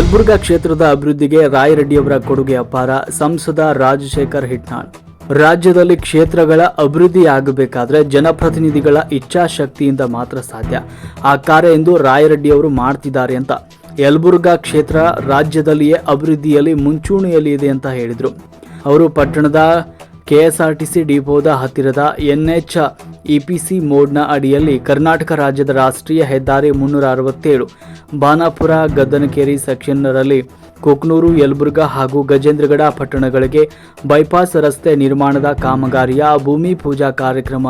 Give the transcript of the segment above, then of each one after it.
ಯಲಬುರ್ಗಾ ಕ್ಷೇತ್ರದ ಅಭಿವೃದ್ಧಿಗೆ ರಾಯರೆಡ್ಡಿಯವರ ಕೊಡುಗೆ ಅಪಾರ, ಸಂಸದ ರಾಜಶೇಖರ್ ಹಿಟ್ನಾಳ್. ರಾಜ್ಯದಲ್ಲಿ ಕ್ಷೇತ್ರಗಳ ಅಭಿವೃದ್ಧಿ ಆಗಬೇಕಾದ್ರೆ ಜನಪ್ರತಿನಿಧಿಗಳ ಇಚ್ಛಾಶಕ್ತಿಯಿಂದ ಮಾತ್ರ ಸಾಧ್ಯ. ಆ ಕಾರ್ಯ ಎಂದು ರಾಯರೆಡ್ಡಿಯವರು ಮಾಡ್ತಿದ್ದಾರೆ ಅಂತ. ಯಲಬುರ್ಗಾ ಕ್ಷೇತ್ರ ರಾಜ್ಯದಲ್ಲಿಯೇ ಅಭಿವೃದ್ಧಿಯಲ್ಲಿ ಮುಂಚೂಣಿಯಲ್ಲಿ ಇದೆ ಅಂತ ಹೇಳಿದರು. ಅವರು ಪಟ್ಟಣದ ಕೆಎಸ್ಆರ್ಟಿಸಿ ಡಿಪೋದ ಹತ್ತಿರದ ಎನ್ಎಚ್ ಇಪಿಸಿ ಮೋಡ್ನ ಅಡಿಯಲ್ಲಿ ಕರ್ನಾಟಕ ರಾಜ್ಯದ ರಾಷ್ಟ್ರೀಯ ಹೆದ್ದಾರಿ ಮುನ್ನೂರ ಅರವತ್ತೇಳು, ಬಾನಾಪುರ ಗದ್ದನಕೇರಿ ಸೆಕ್ಷನ್ನರಲ್ಲಿ ಕುಕ್ನೂರು, ಯಲಬುರ್ಗಾ ಹಾಗೂ ಗಜೇಂದ್ರಗಡ ಪಟ್ಟಣಗಳಿಗೆ ಬೈಪಾಸ್ ರಸ್ತೆ ನಿರ್ಮಾಣದ ಕಾಮಗಾರಿಯ ಭೂಮಿ ಪೂಜಾ ಕಾರ್ಯಕ್ರಮ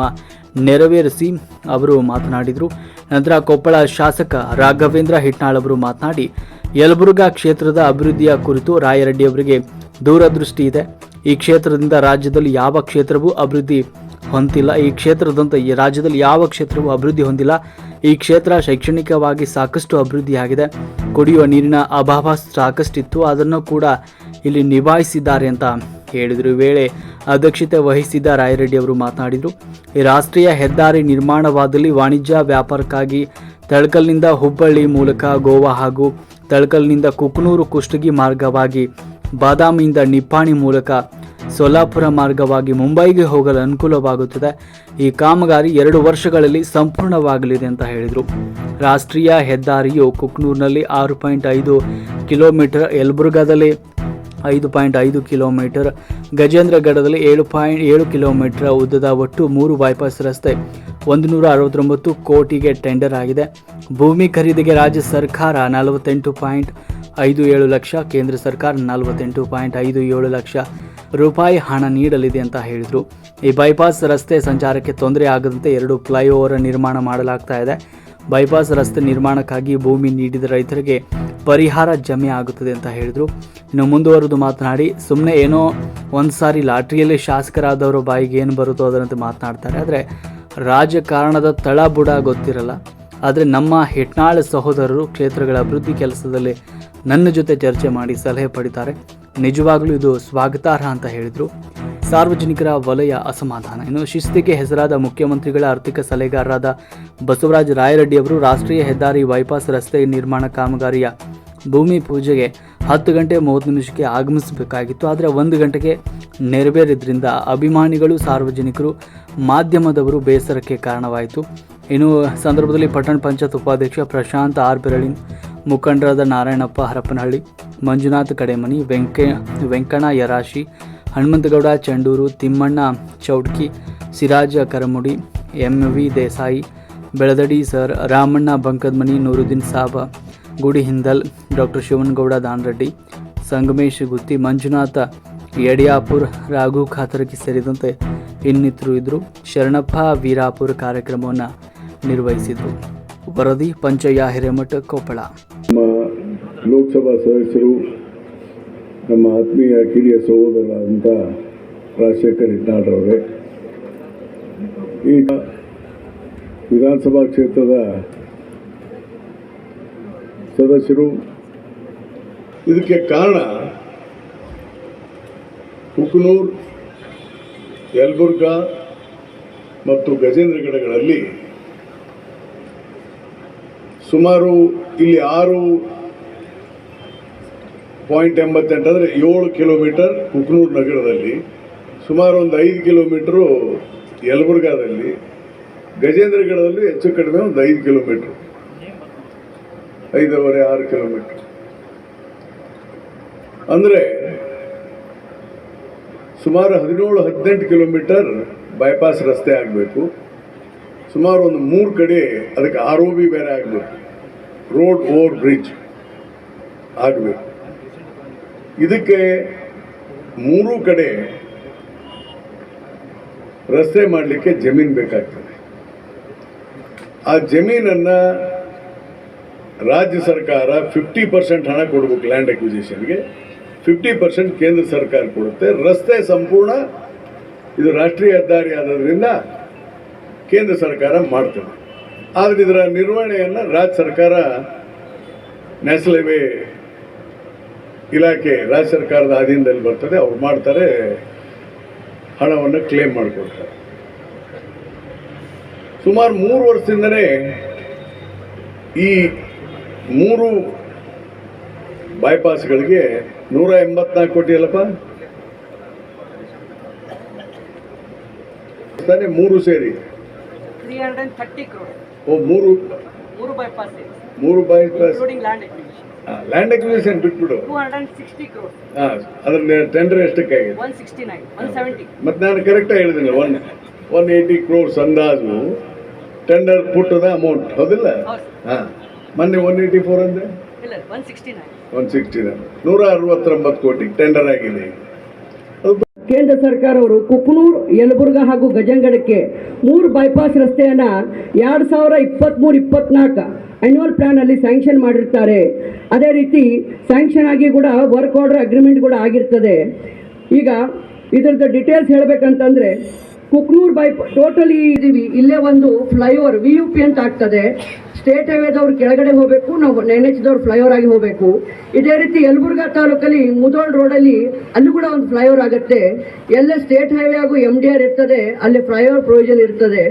ನೆರವೇರಿಸಿ ಅವರು ಮಾತನಾಡಿದರು. ನಂತರ ಕೊಪ್ಪಳ ಶಾಸಕ ರಾಘವೇಂದ್ರ ಹಿಟ್ನಾಳ್ ಅವರು ಮಾತನಾಡಿ, ಯಲಬುರ್ಗಾ ಕ್ಷೇತ್ರದ ಅಭಿವೃದ್ಧಿಯ ಕುರಿತು ರಾಯರೆಡ್ಡಿ ಅವರಿಗೆ ದೂರದೃಷ್ಟಿ ಇದೆ ಈ ಕ್ಷೇತ್ರದಿಂದ ರಾಜ್ಯದಲ್ಲಿ ಯಾವ ಕ್ಷೇತ್ರವೂ ಅಭಿವೃದ್ಧಿ ಹೊಂದಿಲ್ಲ. ಈ ಕ್ಷೇತ್ರದಂತ ಈ ರಾಜ್ಯದಲ್ಲಿ ಯಾವ ಕ್ಷೇತ್ರವೂ ಅಭಿವೃದ್ಧಿ ಹೊಂದಿಲ್ಲ. ಈ ಕ್ಷೇತ್ರ ಶೈಕ್ಷಣಿಕವಾಗಿ ಸಾಕಷ್ಟು ಅಭಿವೃದ್ಧಿಯಾಗಿದೆ. ಕುಡಿಯುವ ನೀರಿನ ಅಭಾವ ಸಾಕಷ್ಟಿತ್ತು. ಅದನ್ನು ಕೂಡ ಇಲ್ಲಿ ನಿಭಾಯಿಸಿದ್ದಾರೆ ಅಂತ ಹೇಳಿದರು. ವೇಳೆ ಅಧ್ಯಕ್ಷತೆ ವಹಿಸಿದ್ದ ರಾಯರೆಡ್ಡಿ ಅವರು ಮಾತನಾಡಿದರು. ಈ ರಾಷ್ಟ್ರೀಯ ಹೆದ್ದಾರಿ ನಿರ್ಮಾಣವಾದಲ್ಲಿ ವಾಣಿಜ್ಯ ವ್ಯಾಪಾರಕ್ಕಾಗಿ ತಳಕಲ್ನಿಂದ ಹುಬ್ಬಳ್ಳಿ ಮೂಲಕ ಗೋವಾ ಹಾಗೂ ತಳಕಲ್ನಿಂದ ಕುಕ್ನೂರು ಕುಷ್ಟಗಿ ಮಾರ್ಗವಾಗಿ ಬಾದಾಮಿಯಿಂದ ನಿಪ್ಪಾಣಿ ಮೂಲಕ ಸೊಲ್ಲಾಪುರ ಮಾರ್ಗವಾಗಿ ಮುಂಬೈಗೆ ಹೋಗಲು ಅನುಕೂಲವಾಗುತ್ತದೆ. ಈ ಕಾಮಗಾರಿ ಎರಡು ವರ್ಷಗಳಲ್ಲಿ ಸಂಪೂರ್ಣವಾಗಲಿದೆ ಅಂತ ಹೇಳಿದರು. ರಾಷ್ಟ್ರೀಯ ಹೆದ್ದಾರಿಯು ಕುಕ್ನೂರ್ನಲ್ಲಿ ಆರು ಪಾಯಿಂಟ್ ಐದು ಕಿಲೋಮೀಟರ್, ಯಲಬುರ್ಗಾದಲ್ಲಿ ಐದು ಪಾಯಿಂಟ್ ಐದು ಕಿಲೋಮೀಟರ್, ಗಜೇಂದ್ರಗಢದಲ್ಲಿ ಏಳು ಪಾಯಿಂಟ್ ಏಳು ಕಿಲೋಮೀಟರ್ ಉದ್ದದ ಒಟ್ಟು ಮೂರು ಬೈಪಾಸ್ ರಸ್ತೆ ಒಂದು ನೂರ ಅರವತ್ತೊಂಬತ್ತು ಕೋಟಿಗೆ ಟೆಂಡರ್ ಆಗಿದೆ. ಭೂಮಿ ಖರೀದಿಗೆ ರಾಜ್ಯ ಸರ್ಕಾರ ನಲವತ್ತೆಂಟು ಪಾಯಿಂಟ್ ಐದು ಏಳು ಲಕ್ಷ, ಕೇಂದ್ರ ಸರ್ಕಾರ ನಲವತ್ತೆಂಟು ಪಾಯಿಂಟ್ ಐದು ಏಳು ಲಕ್ಷ ರೂಪಾಯಿ ಹಣ ನೀಡಲಿದೆ ಅಂತ ಹೇಳಿದರು. ಈ ಬೈಪಾಸ್ ರಸ್ತೆ ಸಂಚಾರಕ್ಕೆ ತೊಂದರೆ ಆಗದಂತೆ ಎರಡು ಫ್ಲೈಓವರ್ ನಿರ್ಮಾಣ ಮಾಡಲಾಗ್ತಾ ಇದೆ. ಬೈಪಾಸ್ ರಸ್ತೆ ನಿರ್ಮಾಣಕ್ಕಾಗಿ ಭೂಮಿ ನೀಡಿದ ರೈತರಿಗೆ ಪರಿಹಾರ ಜಮೆ ಆಗುತ್ತದೆ ಅಂತ ಹೇಳಿದರು. ಇನ್ನು ಮುಂದುವರೆದು ಮಾತನಾಡಿ ಸುಮ್ಮನೆ ಏನೋ ಒಂದು ಸಾರಿ ಲಾಟ್ರಿಯಲ್ಲಿ ಶಾಸಕರಾದವರು ಬಾಯಿಗೆ ಏನು ಬರುತ್ತೋ ಅದರಂತೆ ಮಾತನಾಡ್ತಾರೆ. ಆದರೆ ರಾಜಕಾರಣದ ತಳಬುಡ ಗೊತ್ತಿರಲ್ಲ. ಆದರೆ ನಮ್ಮ ಹೆಟ್ನಾಳ ಸಹೋದರರು ಕ್ಷೇತ್ರಗಳ ಅಭಿವೃದ್ಧಿ ಕೆಲಸದಲ್ಲಿ ನನ್ನ ಜೊತೆ ಚರ್ಚೆ ಮಾಡಿ ಸಲಹೆ ಪಡಿತಾರೆ. ನಿಜವಾಗಲೂ ಇದು ಸ್ವಾಗತಾರ್ಹ ಅಂತ ಹೇಳಿದರು. ಸಾರ್ವಜನಿಕರ ವಲಯ ಅಸಮಾಧಾನ. ಇನ್ನು ಶಿಸ್ತಿಗೆ ಹೆಸರಾದ ಮುಖ್ಯಮಂತ್ರಿಗಳ ಆರ್ಥಿಕ ಸಲಹೆಗಾರರಾದ ಬಸವರಾಜ ರಾಯರೆಡ್ಡಿಯವರು ರಾಷ್ಟ್ರೀಯ ಹೆದ್ದಾರಿ ಬೈಪಾಸ್ ರಸ್ತೆ ನಿರ್ಮಾಣ ಕಾಮಗಾರಿಯ ಭೂಮಿ ಪೂಜೆಗೆ ಹತ್ತು ಗಂಟೆ ಮೂವತ್ತು ನಿಮಿಷಕ್ಕೆ ಆಗಮಿಸಬೇಕಾಗಿತ್ತು. ಆದರೆ ಒಂದು ಗಂಟೆಗೆ ನೆರವೇರಿದ್ರಿಂದ ಅಭಿಮಾನಿಗಳು, ಸಾರ್ವಜನಿಕರು ಮಾಧ್ಯಮದವರು ಬೇಸರಕ್ಕೆ ಕಾರಣವಾಯಿತು. ಇನ್ನು ಸಂದರ್ಭದಲ್ಲಿ ಪಟ್ಟಣ ಪಂಚಾಯತ್ ಉಪಾಧ್ಯಕ್ಷ ಪ್ರಶಾಂತ್ ಆರ್ ಬೆರಳಿ ಮುಖಂಡರಾದ Narayanappa Harapanahalli, Manjunath Kademani, Venka, Venkanna Yarashi, Hanumanthagouda Chanduru, Timmanna Chowdki, Siraj Karamudi, M V Desai, Beladadi sir Ramanna Bankadmani, Nooruddin Saab, Gudi Hindal, doctor Shivanagouda Danareddy, Sangamesh Gutti, Manjunath Yadiyapur, Raghu Khatarki ಸೇರಿದಂತೆ ಇನ್ನಿತರು ಇದ್ದರು ಶರಣಪ್ಪ ವೀರಾಪುರ ಕಾರ್ಯಕ್ರಮವನ್ನು ನಿರ್ವಹಿಸಿದರು. ವರದಿ, ಪಂಚಯ್ಯ ಹಿರೇಮಠ, ಕೊಪ್ಪಳ. ಲೋಕಸಭಾ ಸದಸ್ಯರು, ನಮ್ಮ ಆತ್ಮೀಯ ಕಿರಿಯ ಸಹೋದರ ಅಂತ ರಾಜಶೇಖರ್ ಹಿಟ್ನಾಳ್ರವರೇ ಈಗ ವಿಧಾನಸಭಾ ಕ್ಷೇತ್ರದ ಸದಸ್ಯರು, ಇದಕ್ಕೆ ಕಾರಣ ಉಕ್ನೂರ್ ಯಲಬುರ್ಗಾ ಮತ್ತು ಗಜೇಂದ್ರಗಡಗಳಲ್ಲಿ ಸುಮಾರು ಇಲ್ಲಿ ಆರು ಪಾಯಿಂಟ್ ಎಂಬತ್ತೆಂಟು ಅಂದರೆ ಏಳು ಕಿಲೋಮೀಟರ್ ಕುಕ್ನೂರು ನಗರದಲ್ಲಿ, ಸುಮಾರು ಒಂದು ಐದು ಕಿಲೋಮೀಟ್ರು ಯಲಬುರ್ಗಾದಲ್ಲಿ, ಗಜೇಂದ್ರಗಢದಲ್ಲಿ ಹೆಚ್ಚು ಕಡಿಮೆ ಒಂದು ಐದು ಕಿಲೋಮೀಟ್ರು. ಐದೂವರೆ, ಆರು ಕಿಲೋಮೀಟ್ರ್. ಅಂದರೆ ಸುಮಾರು ಹದಿನೇಳು, ಹದಿನೆಂಟು ಕಿಲೋಮೀಟರ್ ಬೈಪಾಸ್ ರಸ್ತೆ ಆಗಬೇಕು. ಸುಮಾರು ಒಂದು ಮೂರು ಕಡೆ ಅದಕ್ಕೆ ಆರ್ ಒ ಬೇರೆ ಆಗಬೇಕು. ರೋಡ್ ಓವರ್ ಬ್ರಿಡ್ಜ್ ಆಗಬೇಕು. ಇದಕ್ಕೆ ಮೂರೂ ಕಡೆ ರಸ್ತೆ ಮಾಡಲಿಕ್ಕೆ ಜಮೀನು ಬೇಕಾಗ್ತದೆ. ಆ ಜಮೀನನ್ನು ರಾಜ್ಯ ಸರ್ಕಾರ ಫಿಫ್ಟಿ ಪರ್ಸೆಂಟ್ ಹಣ ಕೊಡಬೇಕು ಲ್ಯಾಂಡ್ ಅಕ್ವಿಸಿಷನ್ಗೆ ಫಿಫ್ಟಿ ಪರ್ಸೆಂಟ್ ಕೇಂದ್ರ ಸರ್ಕಾರ ಕೊಡುತ್ತೆ. ರಸ್ತೆ ಸಂಪೂರ್ಣ ಇದು ರಾಷ್ಟ್ರೀಯ ಹೆದ್ದಾರಿ ಆದ್ರಿಂದ ಕೇಂದ್ರ ಸರ್ಕಾರ ಮಾಡ್ತದೆ. ಆದರೆ ಇದರ ನಿರ್ವಹಣೆಯನ್ನು ರಾಜ್ಯ ಸರ್ಕಾರ ನ್ಯಾಷನಲ್ ಹೈವೇ ಇಲಾಖೆ ರಾಜ್ಯ ಸರ್ಕಾರದ ಅಧೀನದಲ್ಲಿ ಬರ್ತದೆ ಅವ್ರು ಮಾಡ್ತಾರೆ ಹಣವನ್ನು ಕ್ಲೇಮ್ ಮಾಡಿಕೊಡ್ತಾರೆ. ಸುಮಾರು ಮೂರು ವರ್ಷದಿಂದನೇ ಈ ಮೂರು ಬೈಪಾಸ್ಗಳಿಗೆ ನೂರ ಎಂಬತ್ನಾಲ್ಕು ಕೋಟಿ ಅಲ್ಲಪ್ಪ? ತಾನೇ ಮೂರು ಸೇರಿ. ಓ ಮೂರು ಮೂರು ಬೈಪಾಸ್ ಮೂರು ಬೈಪಾಸ್ ಲ್ಯಾಂಡ್ ಅಕ್ವಿಸಿಷನ್ ಬಿಟ್ಬಿಡು. ಅದ್ರ ಟೆಂಡರ್ ಎಷ್ಟಕ್ಕಾಗಿದೆ? ಮತ್ತೆ ನಾನು ಕರೆಕ್ಟಾಗಿ ಹೇಳಿದ್ದೀನಿ ಒನ್ ಒನ್ ಏಯ್ಟಿ ಕ್ರೋರ್ಸ್ ಅಂದಾಜು ಟೆಂಡರ್ ಪುಟ್ಟದ ಅಮೌಂಟ್ ಹೌದಿಲ್ಲ? ಹೌದು. ಹಾಂ. ಮೊನ್ನೆ ಒನ್ ಏಯ್ಟಿ ಫೋರ್ ಅಂದರೆ? ಇಲ್ಲ ಒನ್ ಸಿಕ್ಸ್ಟಿ ನೈನ್ ನೂರ ಅರವತ್ತೊಂಬತ್ತು ಕೋಟಿ ಟೆಂಡರ್ ಆಗಿದೆ. ಕೇಂದ್ರ ಸರ್ಕಾರವರು ಕುಕ್ನೂರ್ ಯಲಬುರ್ಗಾ ಹಾಗೂ ಗಜಂಗಡಕ್ಕೆ ಮೂರು ಬೈಪಾಸ್ ರಸ್ತೆಯನ್ನ ಎರಡು ಸಾವಿರ ಇಪ್ಪತ್ತ್ಮೂರು ಇಪ್ಪತ್ನಾಲ್ಕು ಆ್ಯನ್ಯುವಲ್ ಪ್ಲಾನ್ ಅಲ್ಲಿ ಸ್ಯಾಂಕ್ಷನ್ ಮಾಡಿರ್ತಾರೆ. ಅದೇ ರೀತಿ ಸ್ಯಾಂಕ್ಷನ್ ಆಗಿ ಕೂಡ ವರ್ಕ್ ಆರ್ಡರ್ ಅಗ್ರಿಮೆಂಟ್ ಕೂಡ ಆಗಿರ್ತದೆ. ಈಗ ಇದರದ್ದು ಡಿಟೇಲ್ಸ್ ಹೇಳಬೇಕಂತಂದರೆ ಕುಕ್ನೂರ್ ಬೈ ಟೋಟಲಿ ಇದ್ದೀವಿ ಇಲ್ಲೇ ಒಂದು ಫ್ಲೈಓವರ್ ವಿ ಯು ಪಿ ಅಂತ ಆಗ್ತದೆ. ಸ್ಟೇಟ್ ಹೈವೇದವ್ರು ಕೆಳಗಡೆ ಹೋಗಬೇಕು, ನಾವು ಎನ್ ಎಚ್ ದವ್ರು ಫ್ಲೈಓವರ್ ಆಗಿ ಹೋಗಬೇಕು. ಇದೇ ರೀತಿ ಯಲಬುರ್ಗಾ ತಾಲೂಕಲ್ಲಿ ಮುದೋಳ್ ರೋಡಲ್ಲಿ ಅಲ್ಲಿ ಕೂಡ ಒಂದು ಫ್ಲೈಓವರ್ ಆಗುತ್ತೆ. ಎಲ್ಲ ಸ್ಟೇಟ್ ಹೈವೇ ಹಾಗೂ ಎಂ ಡಿ ಆರ್ ಇರ್ತದೆ, ಅಲ್ಲಿ ಫ್ಲೈಓವರ್ ಪ್ರೊವಿಷನ್ ಇರ್ತದೆ.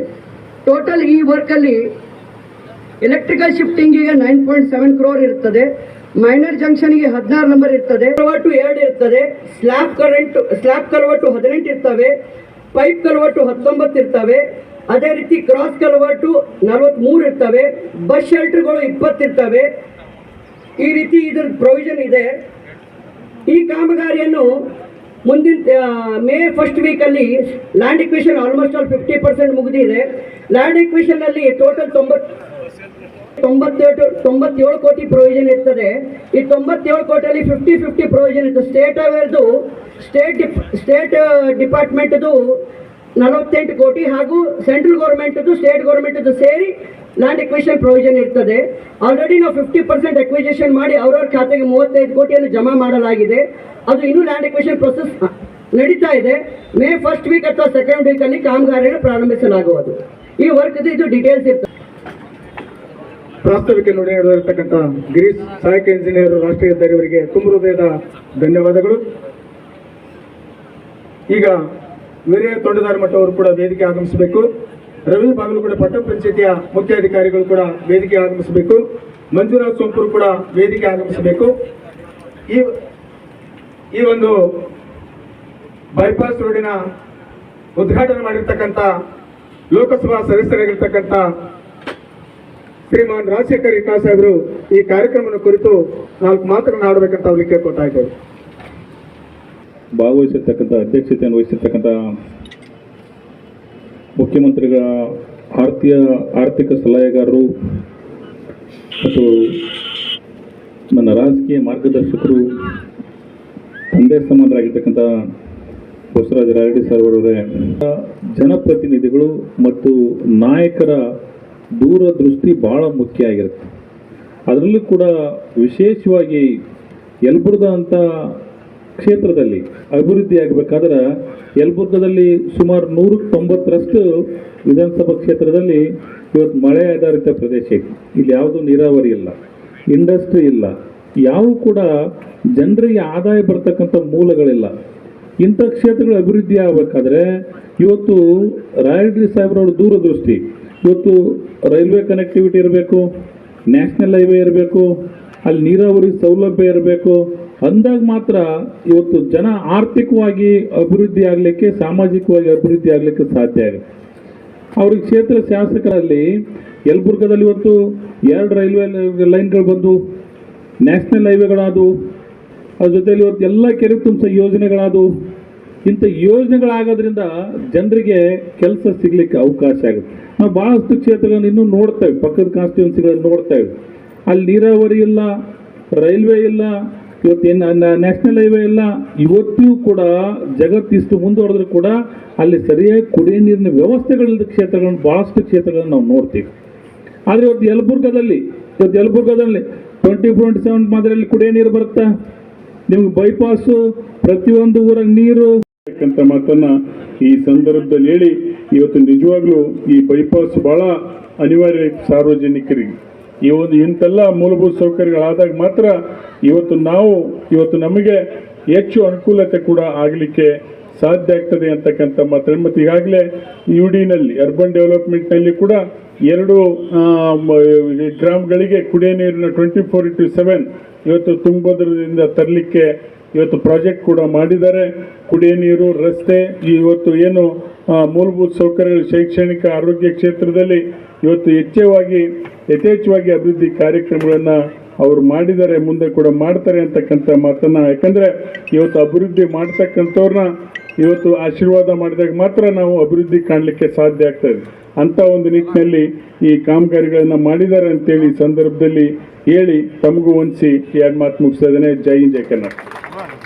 ಟೋಟಲ್ ಈ ವರ್ಕಲ್ಲಿ ಎಲೆಕ್ಟ್ರಿಕಲ್ ಶಿಫ್ಟಿಂಗಿಗೆ ನೈನ್ ಪಾಯಿಂಟ್ ಸೆವೆನ್ ಕ್ರೋರ್ ಇರ್ತದೆ. ಮೈನರ್ ಜಂಕ್ಷನ್ಗೆ ಹದಿನಾರು ನಂಬರ್ ಇರ್ತದೆ. ಕರ್ವಟ್ಟು ಎರಡು ಇರ್ತದೆ. ಸ್ಲ್ಯಾಬ್ ಕರೆಂಟ್ ಸ್ಲ್ಯಾಬ್ ಕರ್ವಟ್ಟು ಹದಿನೆಂಟು ಇರ್ತವೆ. ಪೈಪ್ ಕರ್ವಟ್ಟು ಹತ್ತೊಂಬತ್ತು ಇರ್ತವೆ. ಅದೇ ರೀತಿ ಕ್ರಾಸ್ ಕಲ್ವಟ್ಟು ನಲವತ್ತ್ಮೂರು ಇರ್ತವೆ ಬಸ್ ಶೆಲ್ಟರ್ಗಳು ಇಪ್ಪತ್ತಿರ್ತವೆ ಈ ರೀತಿ ಇದ್ರ ಪ್ರೊವಿಷನ್ ಇದೆ. ಈ ಕಾಮಗಾರಿಯನ್ನು ಮುಂದಿನ ಮೇ ಫಸ್ಟ್ ವೀಕಲ್ಲಿ land acquisition almost all fifty percent ಮುಗಿದಿದೆ. ಲ್ಯಾಂಡ್ ಇಕ್ವೇಷನ್ ಅಲ್ಲಿ ಟೋಟಲ್ ತೊಂಬತ್ತು ತೊಂಬತ್ತೇಳು ತೊಂಬತ್ತೇಳು ಕೋಟಿ ಪ್ರೊವಿಷನ್ ಇರ್ತದೆ. ಈ ತೊಂಬತ್ತೇಳು ಕೋಟಿಯಲ್ಲಿ ಫಿಫ್ಟಿ ಫಿಫ್ಟಿ ಪ್ರೊವಿಷನ್ ಇರ್ತದೆ. ಸ್ಟೇಟ್ ಅವೇರ್ದು ಸ್ಟೇಟ್ ಡಿಪ್ ಸ್ಟೇಟ್ ಡಿಪಾರ್ಟ್ಮೆಂಟ್ದು ನಲವತ್ತೆಂಟು ಕೋಟಿ ಹಾಗೂ ಸೆಂಟ್ರಲ್ ಗೌರ್ಮೆಂಟದ್ದು ಸ್ಟೇಟ್ ಗೌರ್ಮೆಂಟದ್ದು ಸೇರಿ ಲ್ಯಾಂಡ್ ಎಕ್ವಿಷನ್ ಪ್ರೊವಿಷನ್ ಇರ್ತದೆ. ಆಲ್ರೆಡಿ ನಾವು ಫಿಫ್ಟಿ ಪರ್ಸೆಂಟ್ ಎಕ್ವಿಷನ್ ಮಾಡಿ ಅವರವ್ರ ಖಾತೆಗೆ ಮೂವತ್ತೈದು ಕೋಟಿಯನ್ನು ಜಮಾ ಮಾಡಲಾಗಿದೆ. ಅದು ಇನ್ನೂ ಲ್ಯಾಂಡ್ ಎಕ್ವಿಷನ್ ಪ್ರೊಸೆಸ್ ನಡೀತಾ ಇದೆ. ಮೇ ಫಸ್ಟ್ ವೀಕ್ ಅಥವಾ ಸೆಕೆಂಡ್ ವೀಕಲ್ಲಿ ಕಾಮಗಾರಿಯನ್ನು ಪ್ರಾರಂಭಿಸಲಾಗುವುದು. ಈ ವರ್ಕ್ದು ಇದು ಡೀಟೇಲ್ಸ್ ಇರ್ತದೆ. ಪ್ರಾಸ್ತಾವಿಕ ನುಡಿ ನಡೆದಿರತಕ್ಕಂಥ ಗಿರೀಶ್ ಸಹಾಯಕ ಇಂಜಿನಿಯರ್ ರಾಷ್ಟ್ರೀಯ ಹೆದ್ದಾರಿಯವರಿಗೆ ತುಂಬ ಹೃದಯದ ಧನ್ಯವಾದಗಳು. ಈಗ ವೀರ್ಯ ತೊಂಡದಾರ ಮಠ ಅವರು ಕೂಡ ವೇದಿಕೆ ಆಗಮಿಸಬೇಕು. ರವಿ ಬಾಗಲಕೋಟೆ ಪಟ್ಟಣ ಪಂಚಾಯತಿಯ ಮುಖ್ಯ ಅಧಿಕಾರಿಗಳು ಕೂಡ ವೇದಿಕೆ ಆಗಮಿಸಬೇಕು. ಮಂಜುನಾಥ್ ಸೋಂಪುರು ಕೂಡ ವೇದಿಕೆ ಆಗಮಿಸಬೇಕು. ಈ ಈ ಒಂದು ಬೈಪಾಸ್ ರೋಡಿನ ಉದ್ಘಾಟನೆ ಮಾಡಿರ್ತಕ್ಕಂಥ ಲೋಕಸಭಾ ಸದಸ್ಯರಾಗಿರ್ತಕ್ಕಂಥ ಶ್ರೀಮಾನ್ ರಾಜಶೇಖರ್ ಇಕಾಸ್ ಅವರು ಈ ಕಾರ್ಯಕ್ರಮದ ಕುರಿತು ನಾಲ್ಕು ಮಾತುಗಳನ್ನು ಆಡಬೇಕಂತ ಅವ್ರಿಗೆ ಕೇಳ್ಕೊತಾ ಇದ್ದೇವೆ. ಭಾಗವಹಿಸಿರ್ತಕ್ಕಂಥ, ಅಧ್ಯಕ್ಷತೆಯನ್ನು ವಹಿಸಿರ್ತಕ್ಕಂಥ ಮುಖ್ಯಮಂತ್ರಿಗಳ ಆರ್ಥಿಕ ಆರ್ಥಿಕ ಸಲಹೆಗಾರರು ಮತ್ತು ನನ್ನ ರಾಜಕೀಯ ಮಾರ್ಗದರ್ಶಕರು, ತಂದೆ ಸಮಾನರಾಗಿರ್ತಕ್ಕಂಥ ಬಸವರಾಜ ರಾಯಡಿ ಸರ್ ಅವರವರೇ ಜನಪ್ರತಿನಿಧಿಗಳು ಮತ್ತು ನಾಯಕರ ದೂರದೃಷ್ಟಿ ಭಾಳ ಮುಖ್ಯ ಆಗಿರುತ್ತೆ. ಅದರಲ್ಲೂ ಕೂಡ ವಿಶೇಷವಾಗಿ ಎಲ್ಬುರ್ದ ಅಂತ ಕ್ಷೇತ್ರದಲ್ಲಿ ಅಭಿವೃದ್ಧಿ ಆಗಬೇಕಾದ್ರೆ ಯಲಬುರ್ಗದಲ್ಲಿ ಸುಮಾರು ನೂರ ತೊಂಬತ್ತರಷ್ಟು ವಿಧಾನಸಭಾ ಕ್ಷೇತ್ರದಲ್ಲಿ ಇವತ್ತು ಮಳೆ ಆಧಾರಿತ ಪ್ರದೇಶ ಇಲ್ಲಿ ಯಾವುದೂ ನೀರಾವರಿ ಇಲ್ಲ, ಇಂಡಸ್ಟ್ರಿ ಇಲ್ಲ, ಯಾವ ಕೂಡ ಜನರಿಗೆ ಆದಾಯ ಬರ್ತಕ್ಕಂಥ ಮೂಲಗಳಿಲ್ಲ. ಇಂಥ ಕ್ಷೇತ್ರಗಳು ಅಭಿವೃದ್ಧಿ ಆಗಬೇಕಾದ್ರೆ ಇವತ್ತು ರಾಯಡ್ರಿ ಸಾಹೇಬ್ರವ್ರ ದೂರದೃಷ್ಟಿ, ಇವತ್ತು ರೈಲ್ವೆ ಕನೆಕ್ಟಿವಿಟಿ ಇರಬೇಕು ನ್ಯಾಷನಲ್ ಹೈವೇ ಇರಬೇಕು, ಅಲ್ಲಿ ನೀರಾವರಿ ಸೌಲಭ್ಯ ಇರಬೇಕು ಅಂದಾಗ ಮಾತ್ರ ಇವತ್ತು ಜನ ಆರ್ಥಿಕವಾಗಿ ಅಭಿವೃದ್ಧಿ ಆಗಲಿಕ್ಕೆ, ಸಾಮಾಜಿಕವಾಗಿ ಅಭಿವೃದ್ಧಿ ಆಗಲಿಕ್ಕೆ ಸಾಧ್ಯ ಆಗುತ್ತೆ ಅವ್ರಿಗೆ ಕ್ಷೇತ್ರ ಶಾಸಕರಲ್ಲಿ ಯಲಬುರ್ಗದಲ್ಲಿ ಇವತ್ತು ಎರಡು ರೈಲ್ವೆ ಲೈನ್ಗಳು ಬಂದು, ನ್ಯಾಷನಲ್ ಹೈವೇಗಳಾದವು. ಅದ್ರ ಜೊತೆಯಲ್ಲಿ ಇವತ್ತು ಎಲ್ಲ ಕೆರೆ ತುಂಬಿಸೋ ಯೋಜನೆಗಳಾದವು. ಇಂಥ ಯೋಜನೆಗಳಾಗೋದ್ರಿಂದ ಜನರಿಗೆ ಕೆಲಸ ಸಿಗ್ಲಿಕ್ಕೆ ಅವಕಾಶ ಆಗುತ್ತೆ. ನಾವು ಭಾಳಷ್ಟು ಕ್ಷೇತ್ರಗಳನ್ನು ಇನ್ನೂ ನೋಡ್ತೇವೆ. ಪಕ್ಕದ ಕಾನ್ಸ್ಟಿಟ್ಯೂನ್ಸಿಗಳನ್ನು ನೋಡ್ತೇವೆ. ಅಲ್ಲಿ ನೀರಾವರಿ ಇಲ್ಲ, ರೈಲ್ವೆ ಇಲ್ಲ ಇವತ್ತೇನು ನ್ಯಾಷನಲ್ ಹೈವೇ ಎಲ್ಲ ಇವತ್ತಿಯೂ ಕೂಡ ಜಗತ್ತಿಷ್ಟು ಮುಂದುವರೆದ್ರೂ ಕೂಡ ಅಲ್ಲಿ ಸರಿಯಾಗಿ ಕುಡಿಯೋ ನೀರಿನ ವ್ಯವಸ್ಥೆಗಳಿಲ್ಲದ ಕ್ಷೇತ್ರಗಳನ್ನು ಭಾಳಷ್ಟು ಕ್ಷೇತ್ರಗಳನ್ನು ನಾವು ನೋಡ್ತೀವಿ. ಆದರೆ ಇವತ್ತು ಯಲಬುರ್ಗದಲ್ಲಿ ಇವತ್ತು ಯಲಬುರ್ಗದಲ್ಲಿ ಟ್ವೆಂಟಿ ಇಂಟು ಸೆವೆನ್ ಮಾದರಿಯಲ್ಲಿ ಕುಡಿಯೋ ನೀರು ಬರುತ್ತಾ? ನಿಮ್ಗೆ ಬೈಪಾಸು ಪ್ರತಿಯೊಂದು ಊರಾಗ ನೀರು. ಅಂತ ಮಾತನ್ನ ಈ ಸಂದರ್ಭದಲ್ಲಿ ಹೇಳಿ, ಇವತ್ತು ನಿಜವಾಗ್ಲೂ ಈ ಬೈಪಾಸ್ ಬಹಳ ಅನಿವಾರ್ಯ ಸಾರ್ವಜನಿಕರಿಗೆ. ಈ ಒಂದು ಮೂಲಭೂತ ಸೌಕರ್ಯಗಳಾದಾಗ ಮಾತ್ರ ಇವತ್ತು ನಾವು, ಇವತ್ತು ನಮಗೆ ಹೆಚ್ಚು ಅನುಕೂಲತೆ ಕೂಡ ಆಗಲಿಕ್ಕೆ ಸಾಧ್ಯ ಆಗ್ತದೆ ಅಂತಕ್ಕಂಥ ಮಾತ್ರ. ಮತ್ತು ಈಗಾಗಲೇ ಯು ಡಿನಲ್ಲಿ ಅರ್ಬನ್ ಡೆವಲಪ್ಮೆಂಟ್ನಲ್ಲಿ ಕೂಡ ಎರಡು ಗ್ರಾಮಗಳಿಗೆ ಕುಡಿಯ ನೀರಿನ ಟ್ವೆಂಟಿ ಫೋರ್ ಇಂಟು ಸೆವೆನ್ ಇವತ್ತು ತುಂಗಭದ್ರದಿಂದ ತರಲಿಕ್ಕೆ ಇವತ್ತು ಪ್ರಾಜೆಕ್ಟ್ ಕೂಡ ಮಾಡಿದ್ದಾರೆ. ಕುಡಿಯ ನೀರು, ರಸ್ತೆ, ಇವತ್ತು ಏನು ಮೂಲಭೂತ ಸೌಕರ್ಯಗಳು ಶೈಕ್ಷಣಿಕ ಆರೋಗ್ಯ ಕ್ಷೇತ್ರದಲ್ಲಿ ಇವತ್ತು ಹೆಚ್ಚವಾಗಿ ಯಥೇಚ್ಛವಾಗಿ ಅಭಿವೃದ್ಧಿ ಕಾರ್ಯಕ್ರಮಗಳನ್ನು ಅವರು ಮಾಡಿದ್ದಾರೆ, ಮುಂದೆ ಕೂಡ ಮಾಡ್ತಾರೆ ಅಂತಕ್ಕಂಥ ಮಾತನ್ನ. ಯಾಕಂದರೆ ಇವತ್ತು ಅಭಿವೃದ್ಧಿ ಮಾಡ್ತಕ್ಕಂಥವ್ರನ್ನ ಇವತ್ತು ಆಶೀರ್ವಾದ ಮಾಡಿದಾಗ ಮಾತ್ರ ನಾವು ಅಭಿವೃದ್ಧಿ ಕಾಣಲಿಕ್ಕೆ ಸಾಧ್ಯ ಆಗ್ತದೆ ಅಂತ ಒಂದು ನಿಟ್ಟಿನಲ್ಲಿ ಈ ಕಾಮಗಾರಿಗಳನ್ನ ಮಾಡಿದ್ದಾರೆ ಅಂತೇಳಿ ಸಂದರ್ಭದಲ್ಲಿ ಹೇಳಿ ತಮಗೂ ಹೊಂದಿಸಿ ಎರಡು ಮಾತು ಮುಗಿಸ್ತಾ ಇದ್ದೇನೆ. ಜೈ ಹಿಂದ್, ಜೈ ಕರ್ನಾಟಕ.